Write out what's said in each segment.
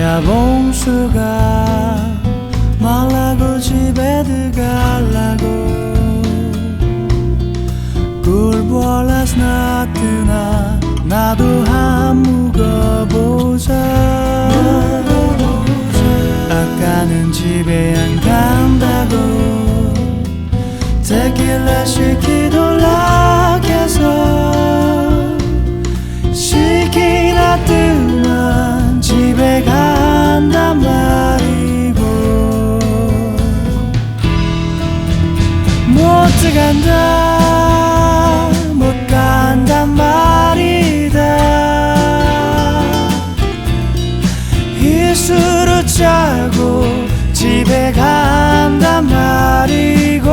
야 봉수가 말라고 집에 들어가려고 꿀벌라스 나트나 나도 한 묵어보자. 아까는 집에 안 간다고 데킬라 시키돌 못 간다 못 간단 말이다. 이수로 짜고 집에 간단 말이고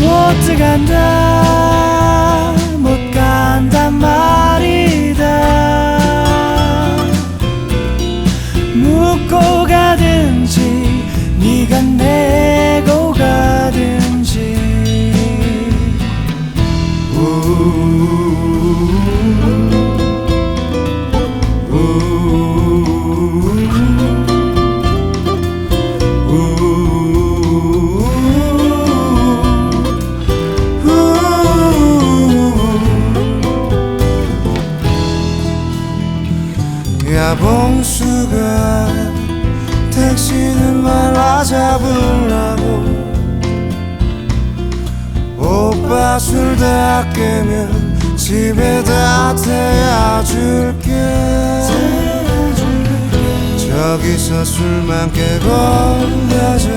못 간다 봉수가 택시는 말라 잡으려고. 오빠 술 다 깨면 집에 다 태워 줄게. 저기서 술만 깨고 가자.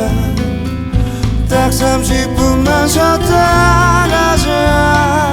딱 30분만 쉬었다 가자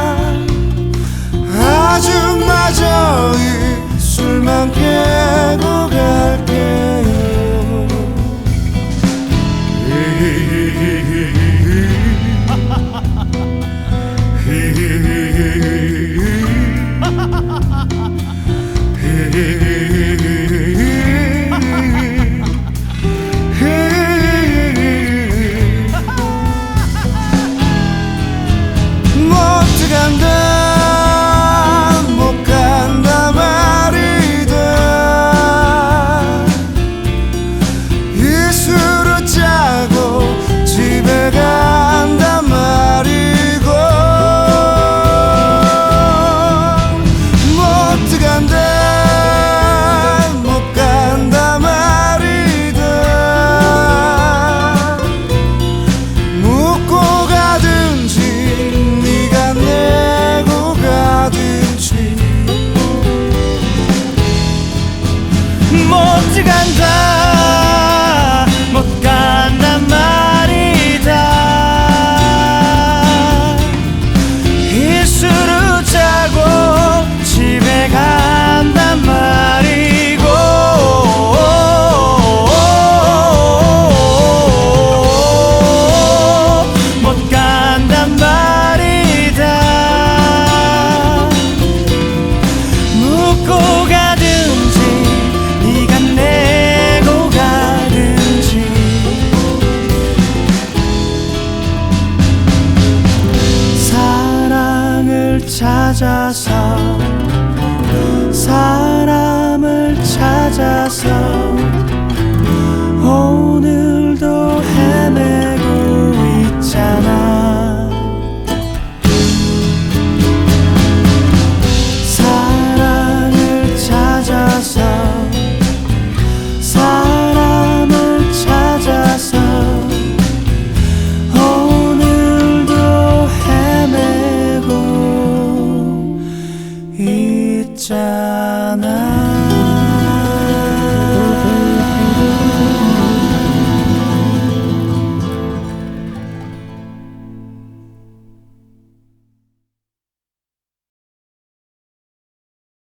못 간다 찾아서 사람을 찾아서 괜찮아